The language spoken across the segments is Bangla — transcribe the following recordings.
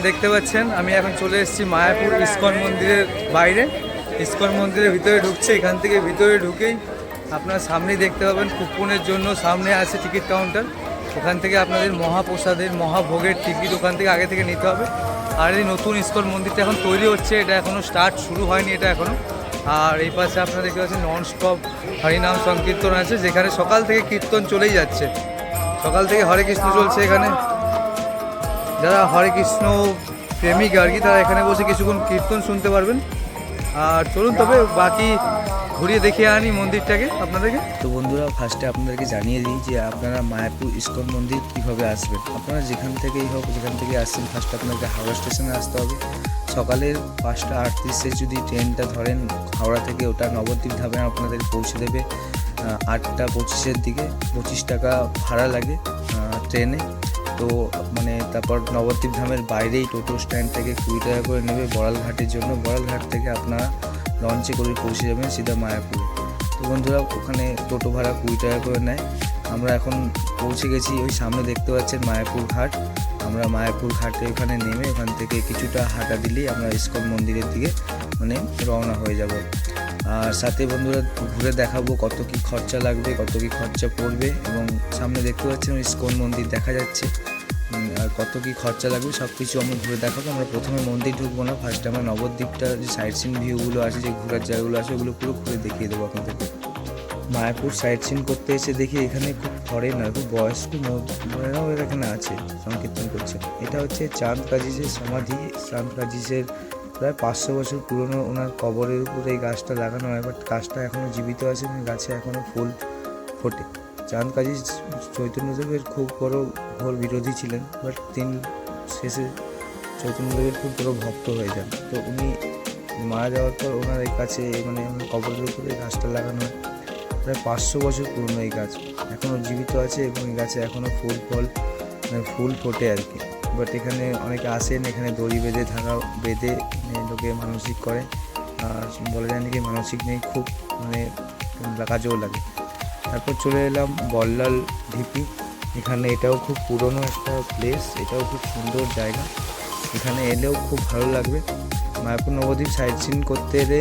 দেখতে পাচ্ছেন, আমি এখন চলে এসেছি মায়াপুর ইস্কন মন্দিরের বাইরে। ইস্কন মন্দিরের ভিতরে ঢুকছে, এখান থেকে ভিতরে ঢুকেই আপনার সামনেই দেখতে পাবেন কুপনের জন্য সামনে আছে টিকিট কাউন্টার। ওখান থেকে আপনাদের মহাপ্রসাদের, মহাভোগের টিকিট ওখান থেকে আগে থেকে নিতে হবে। আর এই নতুন ইস্কন মন্দিরটা এখন তৈরি হচ্ছে, এটা এখনও স্টার্ট শুরু হয়নি এটা এখনও আর এই পাশে আপনারা দেখতে পাচ্ছেন নন স্টপ হরিনাম সংকীর্তন আছে, যেখানে সকাল থেকে কীর্তন চলেই যাচ্ছে। সকাল থেকে হরে কৃষ্ণ চলছে এখানে। যারা হরে কৃষ্ণ প্রেমিক আর কি, তারা এখানে বসে কিছুক্ষণ কীর্তন শুনতে পারবেন। আর চলুন তবে বাকি ঘুরিয়ে দেখিয়ে আনি মন্দিরটাকে আপনাদেরকে। তো বন্ধুরা ফার্স্টে আপনাদেরকে জানিয়ে দিই যে আপনারা মায়াপুর ইস্কন মন্দির কীভাবে আসবেন। আপনারা যেখান থেকেই হোক, যেখান থেকে আসছেন ফার্স্টে আপনাকে হাওড়া স্টেশনে আসতে হবে। সকালের পাঁচটা আটত্রিশে যদি ট্রেনটা ধরেন, হাওড়া থেকে ওটা নবদ্বীপ ধামে আপনাদের পৌঁছে দেবে। আটটা পঁচিশের দিকে, পঁচিশ টাকা ভাড়া লাগে ট্রেনে তো মানে তারপর নবদ্বীপ ধামের বাইরেই টোটো স্ট্যান্ড থেকে কুড়ি টাকা করে নেবে বড়ালঘাটের জন্য। বড়ালঘাট থেকে আপনারা লঞ্চে করে পৌঁছে যাবেন সিধা মায়াপুরে তো বন্ধুরা, ওখানে টোটো ভাড়া কুড়ি টাকা করে নেয়। আমরা এখন পৌঁছে গেছি ওই সামনে দেখতে পাচ্ছেন মায়াপুর ঘাট। আমরা মায়াপুর ঘাটে ওখানে নেমে ওখান থেকে কিছুটা হাঁটা দিলেই আমরা ইস্কন মন্দিরের দিকে মানে রওনা হয়ে যাব। আর সাথে বন্ধুরা ঘুরে দেখাবো কত কি খরচা লাগবে, কত কি খরচা পড়বে এবং সামনে দেখতে পাচ্ছেন ইস্কন মন্দির দেখা যাচ্ছে। আর কত কি খরচা লাগবে সব কিছু আমরা ঘুরে দেখাবো। আমরা প্রথমে মন্দির ঢুকবো না ফার্স্টে আমরা নবদ্বীপটা, যে সাইট সিন ভিউগুলো আছে, যে ঘোরার জায়গাগুলো আছে, ওগুলো পুরো ঘুরে দেখিয়ে দেবো আপনাদেরকে। মায়াপুর সাইট সিন করতে এসে দেখি এখানে খুব ফরেনার খুব বয়স্ক এখানে আছে, সংকীর্তন করছে। এটা হচ্ছে চাঁদ কাজিজের সমাধি। চাঁদ কাজিজের প্রায় পাঁচশো বছর পুরনো ওনার কবরের উপরে এই গাছটা লাগানো হয় বাট গাছটা এখনও জীবিত আছে এবং গাছে এখনও ফুল ফোটে। চাঁদ কাজী চৈতন্যদেবের খুব বড় ঘোর বিরোধী ছিলেন বাট তিনি শেষে চৈতন্যদেবের খুব বড় ভক্ত হয়ে যান। তো উনি মারা যাওয়ার পর ওনার এই কাছে মানে কবরের উপরে গাছটা লাগানো হয়। প্রায় পাঁচশো বছর পুরনো এই গাছ এখনও জীবিত আছে এবং এই গাছে এখনও ফুল ফল মানে ফুল ফোটে আর কি। বাট এখানে অনেকে আসেন, এখানে দড়ি বেঁধে থাকা, বেঁধে লোকে মানসিক করে। আর বলে যায় নাকি মানসিক নেই, খুব মানে কাজেও লাগে। তারপর চলে এলাম বল্লাল ঢিপি এখানে এটাও খুব পুরনো একটা প্লেস এটাও খুব সুন্দর জায়গা। এখানে এলেও খুব ভালো লাগবে। মায়াপুর নবদ্বীপ সাইট সিন করতে এলে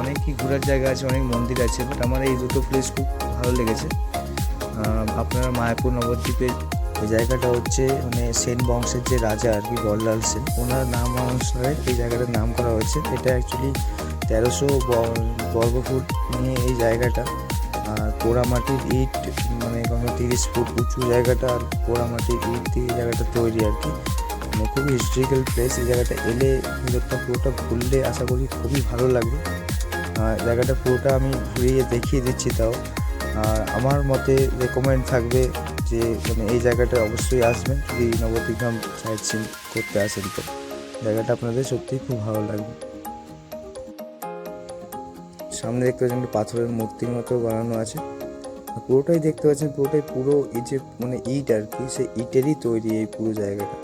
অনেকই ঘোরার জায়গা আছে, অনেক মন্দির আছে বাট আমার এই দুটো প্লেস খুব ভালো লেগেছে। আপনারা মায়াপুর নবদ্বীপের এই জায়গাটা হচ্ছে মানে সেন বংশের যে রাজা আর কি, বল্লাল সেন, ওনার নাম অনুসারে এই জায়গাটার নাম করা হয়েছে। এটা অ্যাকচুয়ালি তেরোশো বর্গফুট নিয়ে এই জায়গাটা। আর পোড়ামাটির ইট মানে কোনো তিরিশ ফুট উঁচু জায়গাটা আর পোড়ামাটির ইট দিয়ে জায়গাটা তৈরি আর কি। মানে খুবই হিস্ট্রিক্যাল প্লেস এই জায়গাটা এলে ভিতরটা পুরোটা ঘুরলে আশা করি খুবই ভালো লাগবে। আর জায়গাটা পুরোটা আমি ঘুরিয়ে দেখিয়ে দিচ্ছি তাও। আর আমার মতে রেকমেন্ড থাকবে যে মানে এই জায়গাটা অবশ্যই আসবেন। যদি নবদ্বীপধাম সাইট সিন করতে আসেন তো। জায়গাটা আপনাদের সত্যিই খুব ভালো লাগবে। সামনে দেখতে পাচ্ছেন একটা পাথরের মূর্তির মতো বানানো আছে। পুরোটাই দেখতে পাচ্ছেন, পুরোটাই পুরো এই যে মানে ইট আর কি, সেই ইটেরই তৈরি এই পুরো জায়গাটা।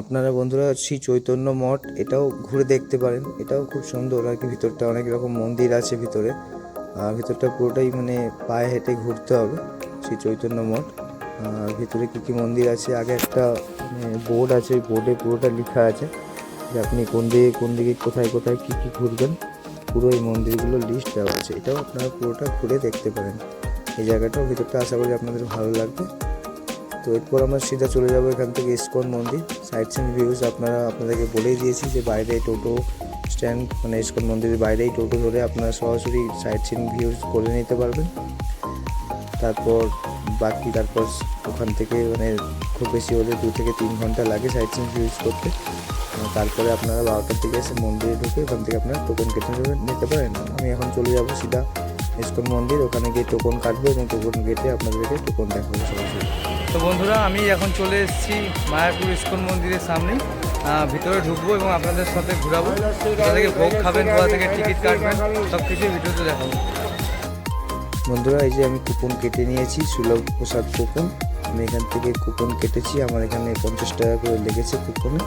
আপনারা বন্ধুরা শ্রী চৈতন্য মঠ, এটাও ঘুরে দেখতে পারেন। এটাও খুব সুন্দর আর কি, ভিতরটা অনেক রকম মন্দির আছে ভিতরে। ভিতরটা পুরোটাই মানে পায়ে হেঁটে ঘুরতে হবে শ্রী চৈতন্য মঠ। ভিতরে কী কী মন্দির আছে? আগে একটা বোর্ড আছে, ওই বোর্ডে পুরোটা লেখা আছে যে আপনি কোন দিকে কোন দিকে, কোথায় কোথায় কী কী ঘুরবেন। পুরো এই মন্দিরগুলোর লিস্ট দেওয়া আছে। এটাও আপনারা পুরোটা ঘুরে দেখতে পারেন। এই জায়গাটাও ভিতরটা আশা করি আপনাদের ভালো লাগবে। তো এরপর আমরা সিধা চলে যাব এখান থেকে ইস্কন মন্দির। সাইট সিন ভিউজ আপনারা, আপনাদেরকে বলেই দিয়েছি যে বাইরে টোটো স্ট্যান্ড মানে ইস্কন মন্দিরের বাইরেই টোটো ধরে আপনারা সরাসরি সাইট সিন ভিউজ করে নিতে পারবেন। তারপর বাকি তারপর ওখান থেকে মানে খুব বেশি হলে দু থেকে তিন ঘণ্টা লাগে সাইট সিন ভিউজ করতে তারপরে আপনারা বারোটার দিকে এসে মন্দিরে ঢুকে ওখান থেকে আপনারা টোকন কেটে নিতে পারেন। আমি এখন চলে যাব সিধা ইস্কন মন্দির ওখানে গিয়ে টোকন কাটবো এবং টোকন কেটে আপনাদেরকে টোকন দেখাবো সরাসরি। তো বন্ধুরা আমি এখন চলে এসেছি মায়াপুর ইস্কন মন্দিরের সামনেই। আহ, ভিতরে ঢুকবো এবং আপনাদের সাথে ঘোরাবো। কোথা থেকে ভোগ খাবেন কোথা থেকে টিকিট কাটবেন, সব কিছুই ভিডিওতে দেখাবো। বন্ধুরা, এই যে আমি কুপন কেটে নিয়েছি, সুলভ প্রসাদ কুপন। আমি এখান থেকে কুপন কেটেছি, আমার এখানে পঞ্চাশ টাকা করে লেগেছে কুপনে।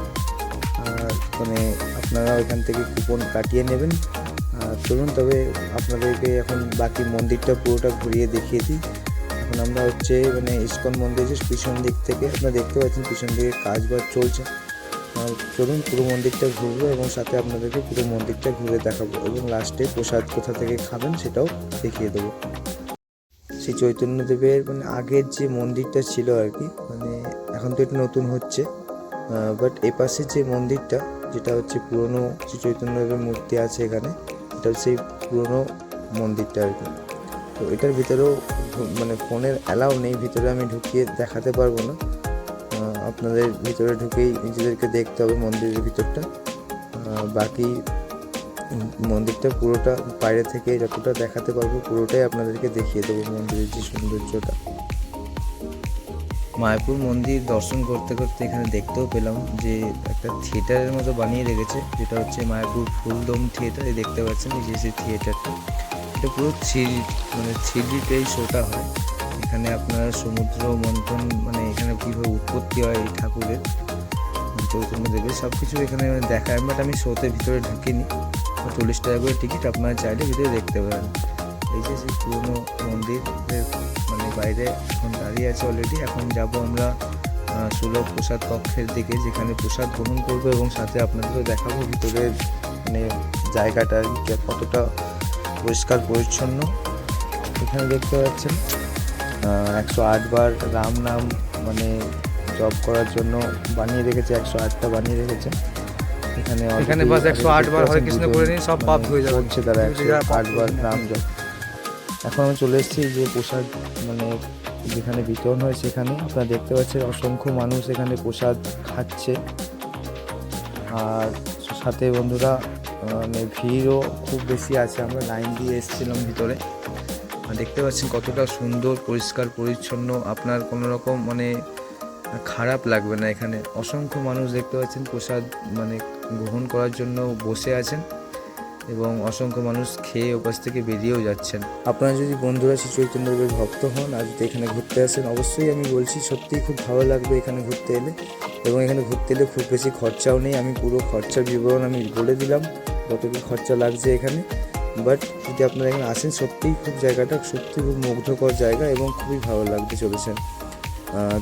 আর মানে আপনারা এখান থেকে কুপন কাটিয়ে নেবেন। আর চলুন, তবে আপনাদেরকে এখন বাকি মন্দিরটা পুরোটা ঘুরিয়ে দেখিয়ে দিই। এখন আমরা হচ্ছে মানে ইস্কন মন্দিরের পিছন দিক থেকে, আপনারা দেখতে পাচ্ছেন পিছন দিকে কাজ বাজ চলছে। চলুন পুরো মন্দিরটা ঘুরবো এবং সাথে আপনাদেরকে পুরো মন্দিরটা ঘুরে দেখাবো এবং লাস্টে প্রসাদ কোথা থেকে খাবেন সেটাও দেখিয়ে দেবো। সেই চৈতন্যদেবের মানে আগের যে মন্দিরটা ছিল আর কি মানে এখন তো এটা নতুন হচ্ছে বাট এ পাশে যে মন্দিরটা, যেটা হচ্ছে পুরনো শ্রী চৈতন্যদেবের মূর্তি আছে এখানে, এটা সেই পুরনো মন্দিরটা আর কি। তো এটার ভিতরেও মানে ফোনের অ্যালাউ নেই, ভিতরে আমি ঢুকিয়ে দেখাতে পারব না। আপনাদের ভিতরে ঢুকেই নিজেদেরকে দেখতে হবে মন্দিরের ভিতরটা। বাকি মন্দিরটা পুরোটা বাইরে থেকে যতটা দেখাতে পারব পুরোটাই আপনাদেরকে দেখিয়ে দেবো মন্দিরের যে সৌন্দর্যটা। মায়াপুর মন্দির দর্শন করতে করতে এখানে দেখতেও পেলাম যে একটা থিয়েটারের মতো বানিয়ে রেখেছে, যেটা হচ্ছে মায়াপুর ফুলদম থিয়েটার, এই দেখতে পাচ্ছেন যে সেই থিয়েটারটা। এটা পুরো থ্রি মানে থ্রি ডিতে শোটা হয়। এখানে আপনার সমুদ্র, মন্থন মানে এখানে কীভাবে উৎপত্তি হয় এই ঠাকুরের, চৈতন্য দেবের সব কিছু এখানে দেখায় বাট আমি শোতে ভিতরে ঢুকিনি। চল্লিশ টাকা করে টিকিট, আপনারা চাইলে ভিতরে দেখতে পারেন। এই যে সেই পুরনো মন্দিরের মানে বাইরে এখন দাঁড়িয়ে আছে অলরেডি এখন যাব আমরা সুলভ প্রসাদ কক্ষের দিকে, যেখানে প্রসাদ গ্রহণ করব এবং সাথে আপনাদেরও দেখাবো ভিতরের মানে জায়গাটা কতটা পরিষ্কার, পরিচ্ছন্ন। এখানে দেখতে পাচ্ছেন একশো আটবার রাম নাম মানে জব করার জন্য বানিয়ে রেখেছে একশো আটটা বানিয়ে রেখেছে। এখানে এখানে বাস 108 বার হরে কৃষ্ণ করে নিন, সব পাপ মানে ধুয়ে যাবে। বলছে তারা একশো যারা পাপ আট বার করেছে। নাম জপ। এখন আমি চলে এসেছি যে প্রসাদ মানে যেখানে বিতরণ হয় সেখানে। আপনারা দেখতে পাচ্ছেন অসংখ্য মানুষ এখানে প্রসাদ খাচ্ছে। আর সাথে বন্ধুরা মানে ভিড়ও খুব বেশি আছে। আমরা লাইন দিয়ে এসেছিলাম ভিতরে। দেখতে পাচ্ছেন কতটা সুন্দর, পরিষ্কার, পরিচ্ছন্ন। আপনার কোনো রকম মানে খারাপ লাগবে না এখানে। অসংখ্য মানুষ দেখতে পাচ্ছেন প্রসাদ মানে গ্রহণ করার জন্য বসে আছেন এবং অসংখ্য মানুষ খেয়ে ওপাশ থেকে বেরিয়েও যাচ্ছেন। আপনারা যদি বন্ধুরা শ্রী চৈতন্যদেবের ভক্ত হন, আর যদি এখানে ঘুরতে আসেন, অবশ্যই আমি বলছি সত্যিই খুব ভালো লাগবে এখানে ঘুরতে এলে। এবং এখানে ঘুরতে এলে খুব বেশি খরচাও নেই। আমি পুরো খরচার বিবরণ আমি বলে দিলাম কত কী খরচা লাগছে এখানে। বাট যদি আপনারা এখানে আসেন, সত্যিই খুব জায়গাটা সত্যি খুব মুগ্ধকর জায়গা এবং খুবই ভালো লাগতে চলেছে।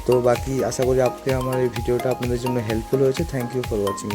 তো বাকি আশা করি আপনি আমার এই ভিডিওটা আপনাদের জন্য হেল্পফুল হয়েছে। Thank you for watching